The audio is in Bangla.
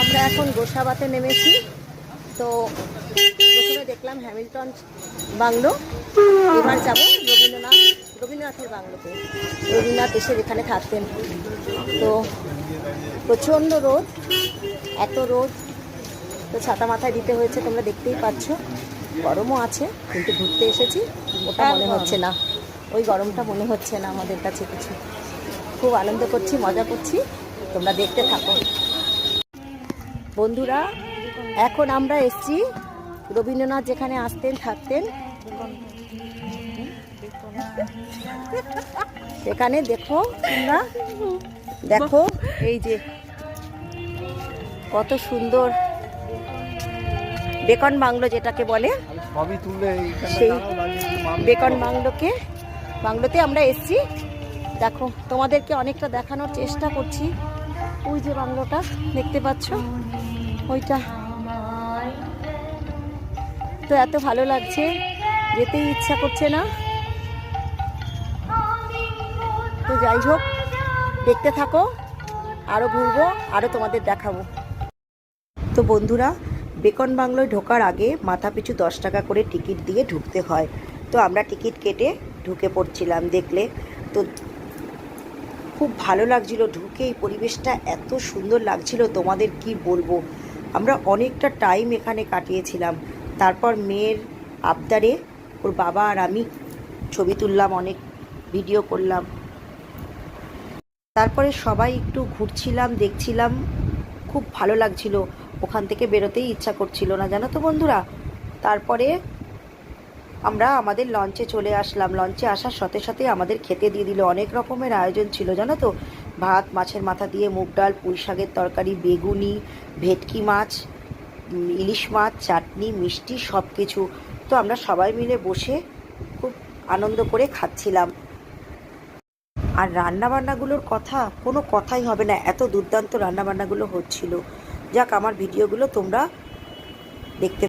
আমরা এখন গোসাবাতে নেমেছি। তো প্রথমে দেখলাম হ্যামিল্টন বাংলো এবার যাব রবীন্দ্রনাথ রবীন্দ্রনাথের বাংলোতে। রবীন্দ্রনাথ এসে এখানে থাকতেন। তো প্রচণ্ড রোদ এত রোদ তো ছাতা মাথায় দিতে হয়েছে তোমরা দেখতেই পাচ্ছ। গরমও আছে কিন্তু ঘুরতে এসেছি ওটা মনে হচ্ছে না। ওই গরমটা মনে হচ্ছে না আমাদের কাছে কিছু। খুব আনন্দ করছি মজা করছি। তোমরা দেখতে থাকো। বন্ধুরা এখন আমরা এসছি রবীন্দ্রনাথ যেখানে আসতেন থাকতেন। সেখানে দেখো তোমরা দেখো এই যে কত সুন্দর বেকন বাংলো যেটাকে বলে। সেই বেকন বাংলোকে বাংলোতে আমরা এসছি। দেখো তোমাদেরকে অনেকটা দেখানোর চেষ্টা করছি। ওই যে বাংলোটা, দেখতে পাচ্ছ? ওইটা। তো এত ভালো লাগছে, যেতেই ইচ্ছা করছে না। তো যাই হোক, দেখতে থাকো আরও ঘুরবো আরও তোমাদের দেখাবো। তো বন্ধুরা, বেকন বাংলোয় ঢোকার আগে মাথা পিছু দশ টাকা করে টিকিট দিয়ে ঢুকতে হয়। তো আমরা টিকিট কেটে ঢুকে পড়ছিলাম দেখলে। তো খুব ভালো লাগছিল, ঢুকে এই পরিবেশটা এত সুন্দর লাগছিল, তোমাদের কি বলব? আমরা অনেকটা টাইম এখানে কাটিয়েছিলাম। তারপর মেয়ের আবদারে ওর বাবা আর আমি ছবি তুললাম, অনেক ভিডিও করলাম। তারপরে সবাই একটু ঘুরছিলাম, দেখছিলাম, খুব ভালো লাগছিল। ওখান থেকে বেরোতেই ইচ্ছা করছিল না, জানো তো বন্ধুরা? তারপরে আমরা আমাদের লঞ্চে চলে আসলাম। লঞ্চে আসার সাথে সাথে আমাদের খেতে দিয়ে দিল অনেক রকমের আয়োজন ছিল, জানো তো? ভাত, মাছের মাথা দিয়ে মুগ ডাল, পুঁই শাকের তরকারি, বেগুনি, ভেটকি মাছ ইলিশ মাছ, চাটনি, মিষ্টি সব কিছু তো আমরা সবাই মিলে বসে খুব আনন্দ করে খাচ্ছিলাম। আর রান্নাবান্নাগুলোর কথা কোনো কথাই হবে না, এত দুর্দান্ত রান্নাবান্নাগুলো হচ্ছিল। যাক, আমার ভিডিওগুলো তোমরা দেখতে